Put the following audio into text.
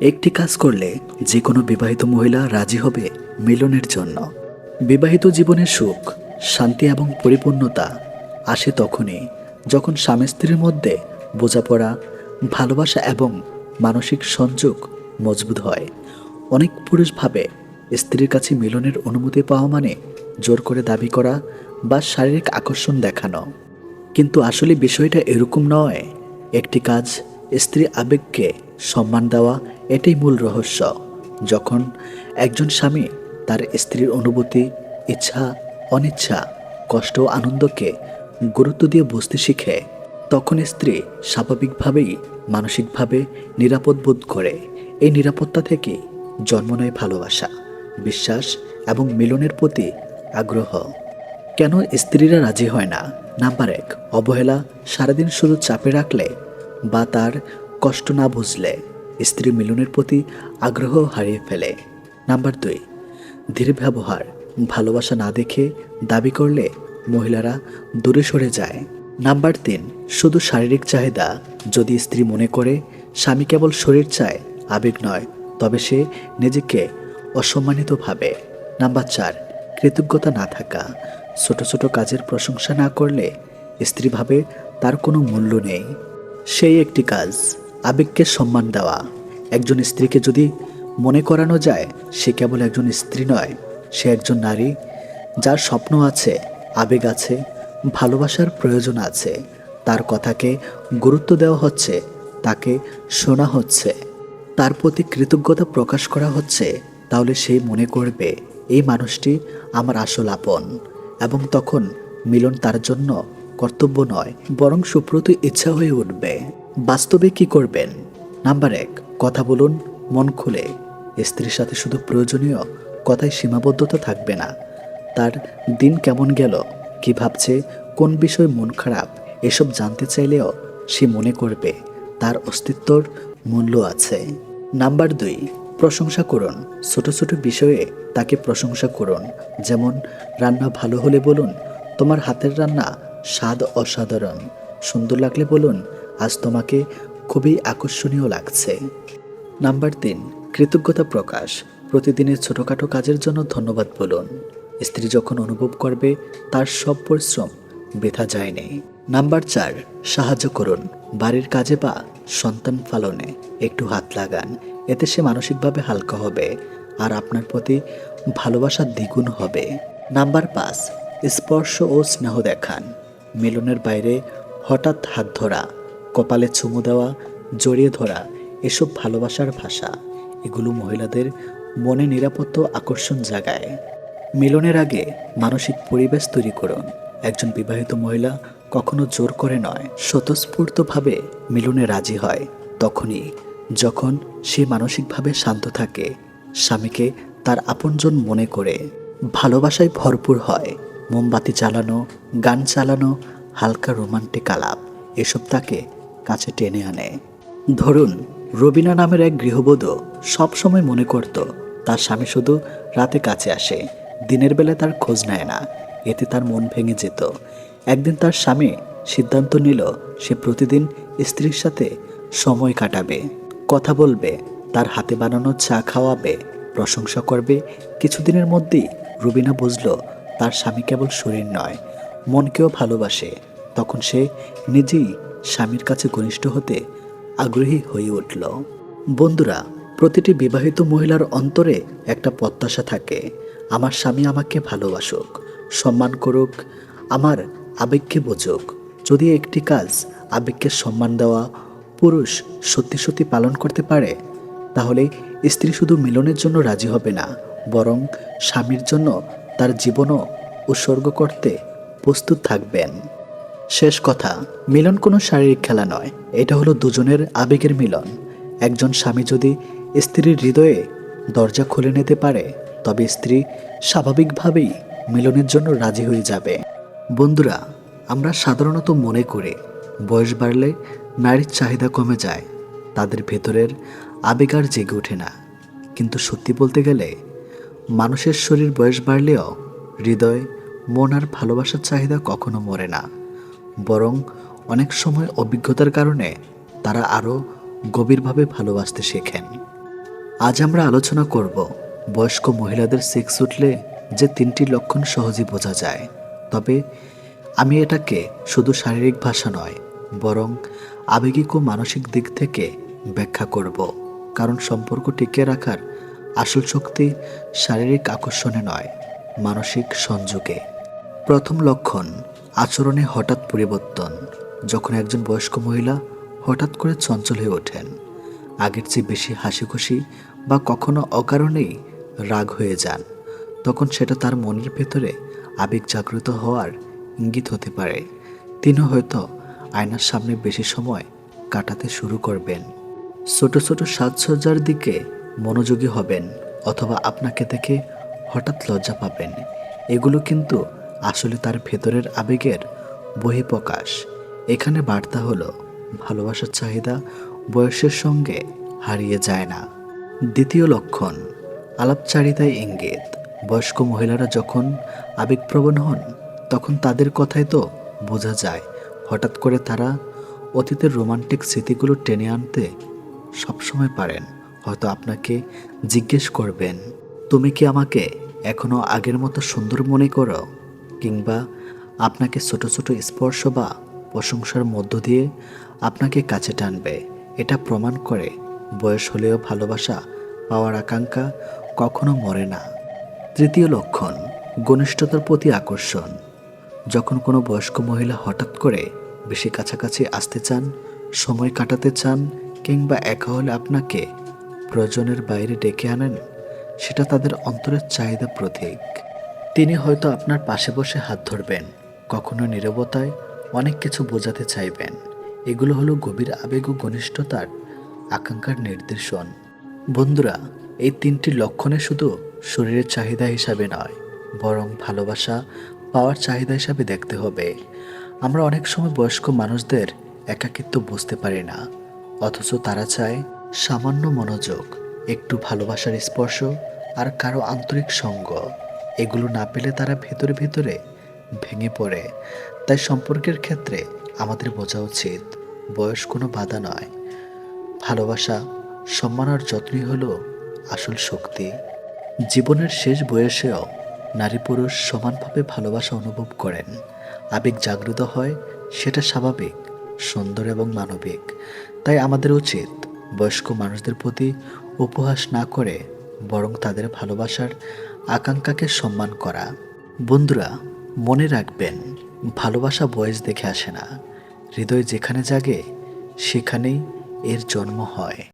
একটি কাজ করলে যে কোনো বিবাহিত মহিলা রাজি হবে মিলনের জন্য। বিবাহিত জীবনের সুখ, শান্তি এবং পরিপূর্ণতা আসে তখনই যখন স্বামী স্ত্রীর মধ্যে বোঝাপড়া, ভালোবাসা এবং মানসিক সংযোগ মজবুত হয়। অনেক পুরুষ ভাবে স্ত্রীর কাছে মিলনের অনুমতি পাওয়া মানে জোর করে দাবি করা বা শারীরিক আকর্ষণ দেখানো। কিন্তু আসলে বিষয়টা এরকম নয়। একটি কাজ স্ত্রী আবেগকে সম্মান দেওয়া এটাই মূল রহস্য। যখন একজন স্বামী তার স্ত্রীর অনুভূতি, ইচ্ছা, অনিচ্ছা, কষ্ট আনন্দকে গুরুত্ব দিয়ে বুঝতে শিখে, তখন স্ত্রী স্বাভাবিকভাবেই মানসিকভাবে নিরাপদ বোধ করে। এই নিরাপত্তা থেকে জন্ম নেয় ভালোবাসা, বিশ্বাস এবং মিলনের প্রতি আগ্রহ। কেন স্ত্রীরা রাজি হয় না? নাম্বার এক, অবহেলা সারাদিন শুধু চাপে রাখলে বা তার কষ্ট না বুঝলে স্ত্রী মিলনের প্রতি আগ্রহ হারিয়ে ফেলে। নাম্বার দুই, ধীর ব্যবহার, ভালোবাসা না দেখে দাবি করলে মহিলারা দূরে সরে যায়। নাম্বার তিন, শুধু শারীরিক চাহিদা, যদি স্ত্রী মনে করে স্বামী কেবল শরীর চায়, আবেগ নয়, তবে সে নিজেকে অসম্মানিত ভাবে নাম্বার চার, কৃতজ্ঞতা না থাকা, ছোট ছোট কাজের প্রশংসা না করলে স্ত্রী ভাবে তার কোনো মূল্য নেই। সেই একটি কাজ। আবেগকে সম্মান দেওয়া। একজন স্ত্রীকে যদি মনে করানো যায়, সে কেবল একজন স্ত্রী নয়, সে একজন নারী, যার স্বপ্ন আছে, আবেগ আছে, ভালোবাসার প্রয়োজন আছে। তার কথাকে গুরুত্ব দেওয়া হচ্ছে, তাকে শোনা হচ্ছে। তার প্রতি কৃতজ্ঞতা প্রকাশ করা হচ্ছে, তাহলে সেই মনে করবে, এই মানুষটি আমার আসল আপন। এবং তখন মিলন তার জন্য কর্তব্য নয়, বরং সুপ্রত ইচ্ছা হয়ে উঠবে। বাস্তবে কি করবেন? নাম্বার এক, কথা বলুন, মন খুলে। স্ত্রীর সাথে শুধু প্রয়োজনীয় কথায় সীমাবদ্ধতা থাকবে না। তার দিন কেমন গেল? কি ভাবছে? কোন বিষয় মন খারাপ? এসব জানতে চাইলেও সে মনে করবে। তার অস্তিত্বর মূল্য আছে। নাম্বার দুই, প্রশংসা করুন। ছোট ছোট বিষয়ে তাকে প্রশংসা করুন। যেমন, রান্না ভালো হলে বলুন, তোমার হাতের রান্না স্বাদ অসাধারণ। সুন্দর লাগলে বলুন আজ তোমাকে খুবই আকর্ষণীয় লাগছে। নাম্বার তিন, কৃতজ্ঞতা প্রকাশ। প্রতিদিনের ছোটোখাটো কাজের জন্য ধন্যবাদ বলুন। স্ত্রী যখন অনুভব করবে, তার সব পরিশ্রম বৃথা যায়নি। নাম্বার চার, সাহায্য করুন। বাড়ির কাজে বা সন্তান পালনে একটু হাত লাগান। এতে সে মানসিকভাবে হালকা হবে আর আপনার প্রতি ভালোবাসা দ্বিগুণ হবে। নাম্বার পাঁচ, স্পর্শ ও স্নেহ দেখান। মিলনের বাইরে হঠাৎ হাত ধরা। কপালে চুমু দেওয়া, জড়িয়ে ধরা, এসব ভালোবাসার ভাষা, এগুলো মহিলাদের মনে নিরাপত্তা আকর্ষণ জাগায়। মিলনের আগে মানসিক পরিবেশ তৈরি করুন। একজন বিবাহিত মহিলা কখনো জোর করে নয়, স্বতঃস্ফূর্তভাবে মিলনে রাজি হয়। তখনই যখন সে মানসিকভাবে শান্ত থাকে, স্বামীকে তার আপনজন মনে করে। ভালোবাসায় ভরপুর হয়, মোমবাতি চালানো গান চালানো, হালকা রোমান্টিক আলাপ, এসব তাকে কাছে টেনে আনে। ধরুন, রবিনা নামের এক গৃহবধূ সবসময় মনে করত, তার স্বামী শুধু রাতে কাছে আসে, দিনের বেলা তার খোঁজ নেয় না, এতে তার মন ভেঙে যেত। একদিন তার স্বামী সিদ্ধান্ত নিল, সে প্রতিদিন স্ত্রীর সাথে সময় কাটাবে, কথা বলবে, তার হাতে বানানো চা খাওয়াবে, প্রশংসা করবে। কিছুদিনের মধ্যেই রুবিনা বুঝল, তার স্বামী কেবল শরীর নয়, মনকেও ভালোবাসে। তখন সে নিজেই স্বামীর কাছে ঘনিষ্ঠ হতে আগ্রহী হয়ে উঠল। বন্ধুরা, প্রতিটি বিবাহিত মহিলার অন্তরে একটা প্রত্যাশা থাকে। আমার স্বামী আমাকে ভালোবাসুক, সম্মান করুক, আমার আবেগকে বোঝুক। যদি একটি কাজ আবেগকে সম্মান দেওয়া পুরুষ সত্যি সত্যি পালন করতে পারে, তাহলে স্ত্রী শুধু মিলনের জন্য রাজি হবে না, বরং স্বামীর জন্য তার জীবনও উৎসর্গ করতে প্রস্তুত থাকবেন। শেষ কথা, মিলন কোনো শারীরিক খেলা নয়। এটা হলো দুজনের আবেগের মিলন। একজন স্বামী যদি স্ত্রীর হৃদয়ে দরজা খুলে নিতে পারে, তবে স্ত্রী স্বাভাবিকভাবেই মিলনের জন্য রাজি হয়ে যাবে। বন্ধুরা, আমরা সাধারণত মনে করে, বয়স বাড়লে নারীর চাহিদা কমে যায়, তাদের ভেতরের আবেগ আর জেগে ওঠে না। কিন্তু সত্যি বলতে গেলে, মানুষের শরীর বয়স বাড়লেও হৃদয়, মন আর ভালোবাসার চাহিদা কখনো মরে না। বরং অনেক সময় অভিজ্ঞতার কারণে তারা আরও গভীরভাবে ভালোবাসতে শেখেন। আজ আমরা আলোচনা করব বয়স্ক মহিলাদের সেক্স উঠলে যে তিনটি লক্ষণ সহজেই বোঝা যায়। তবে আমি এটাকে শুধু শারীরিক ভাষা নয়, বরং আবেগিক ও মানসিক দিক থেকে ব্যাখ্যা করব। কারণ সম্পর্ক টিকিয়ে রাখার আসল শক্তি শারীরিক আকর্ষণে নয়, মানসিক সংযোগে। প্রথম লক্ষণ আচরণে হঠাৎ পরিবর্তন। যখন একজন বয়স্ক মহিলা হঠাৎ করে চঞ্চল হয়ে ওঠেন, আগের চেয়ে বেশি হাসি খুশি বা কখনো অকারণেই রাগ হয়ে যান, তখন সেটা তার মনের ভেতরে আবেগ জাগ্রত হওয়ার ইঙ্গিত হতে পারে। তিনি হয়তো আয়নার সামনে বেশি সময় কাটাতে শুরু করবেন। ছোট ছোট সাজসজ্জার দিকে মনোযোগী হবেন অথবা আপনাকে দেখে হঠাৎ লজ্জা পাবেন। এগুলো কিন্তু আসলে তার ভেতরের আবেগের বহিঃপ্রকাশ। এখানে বার্তা হলো, ভালোবাসার চাহিদা বয়সের সঙ্গে হারিয়ে যায় না। দ্বিতীয় লক্ষণ, আলাপচারিতায় ইঙ্গিত, বয়স্ক মহিলারা যখন আবেগপ্রবণ হন, তখন তাদের কথাই তো বোঝা যায়। হঠাৎ করে তারা অতীতের রোমান্টিক স্মৃতিগুলো টেনে আনতে সবসময় পারেন। হয়তো আপনাকে জিজ্ঞেস করবেন, তুমি কি আমাকে এখনও আগের মতো সুন্দর মনে করো? কিংবা আপনাকে ছোট ছোট স্পর্শ বা প্রশংসার মধ্য দিয়ে আপনাকে কাছে টানবে, এটা প্রমাণ করে বয়স হলেও ভালোবাসা পাওয়ার আকাঙ্ক্ষা কখনো মরে না। তৃতীয় লক্ষণ, ঘনিষ্ঠতার প্রতি আকর্ষণ। যখন কোনো বয়স্ক মহিলা হঠাৎ করে বেশি কাছাকাছি আসতে চান, সময় কাটাতে চান, কিংবা একা হলে আপনাকে প্রয়োজনের বাইরে ডেকে আনেন, সেটা তাদের অন্তরের চাহিদা প্রতীক। তিনি হয়তো আপনার পাশে বসে হাত ধরবেন, কখনো নীরবতায় অনেক কিছু বোঝাতে চাইবেন। এগুলো হলো গভীর আবেগ ও ঘনিষ্ঠতার আকাঙ্ক্ষার নির্দেশন। বন্ধুরা, এই তিনটি লক্ষণে শুধু শরীরের চাহিদা হিসাবে নয়, বরং ভালোবাসা, পাওয়ার চাহিদা হিসাবে দেখতে হবে। আমরা অনেক সময় বয়স্ক মানুষদের একাকিত্ব বুঝতে পারি না, অথচ তারা চায় সামান্য মনোযোগ, একটু ভালোবাসার স্পর্শ আর কারও আন্তরিক সঙ্গ। এগুলো না পেলে তারা ভেতরে ভেতরে ভেঙে পড়ে। তাই সম্পর্কের ক্ষেত্রে আমাদের বোঝা উচিত, বয়স কোনো বাধা নয়। ভালোবাসা, সম্মান আর যত্নই হলো আসল শক্তি। জীবনের শেষ বয়সেও নারী পুরুষ সমানভাবে ভালোবাসা অনুভব করেন। আবেগ জাগ্রত হয়, সেটা স্বাভাবিক, সুন্দর এবং মানবিক। তাই আমাদের উচিত বয়স্ক মানুষদের প্রতি উপহাস না করে বরং তাদের ভালোবাসার আকাঙ্ক্ষাকে সম্মান করা। বন্ধুরা, মনে রাখবেন, ভালোবাসা বয়স দেখে আসে না। হৃদয় যেখানে জাগে, সেখানেই এর জন্ম হয়।